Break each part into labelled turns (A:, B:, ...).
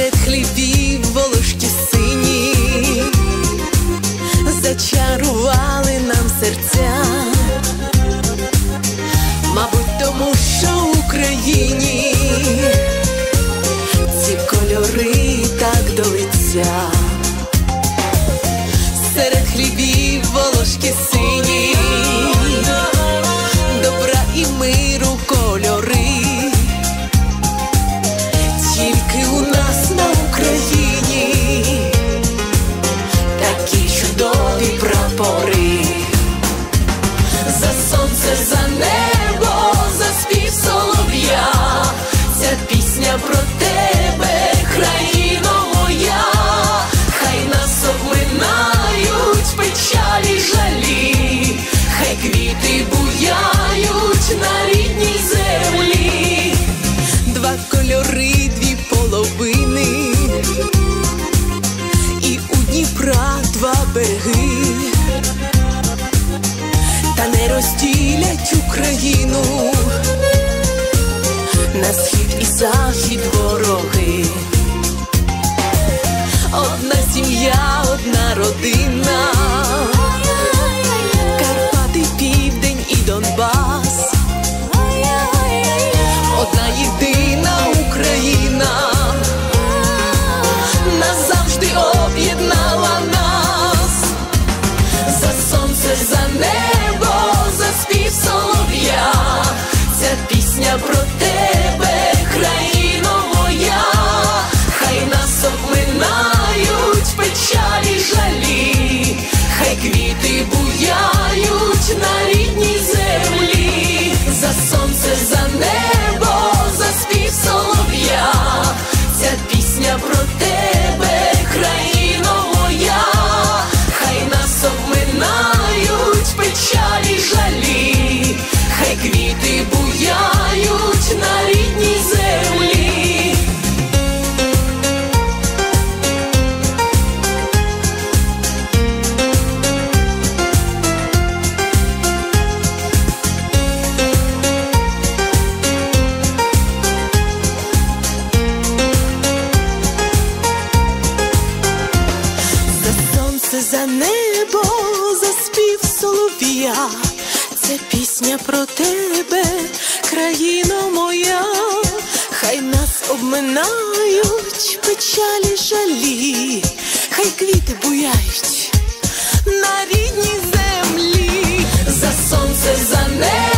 A: хлібі волошки сині, зачарували нам серця, мабуть, тому що в Україні ці кольори так до лиця. Серед хлібів волошки сині, добра і миру кольори, тільки у квіти буяють на рідній землі, два кольори, дві половини, і у Дніпра два береги, та не розділять Україну. На схід і захід вороги. Одна сім'я, одна родина, квіти буяють на рідній я, це пісня про тебе, країно моя, хай нас обминають печалі жалі, хай квіти буяють на рідній землі, за сонце за небо.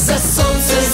A: za słońce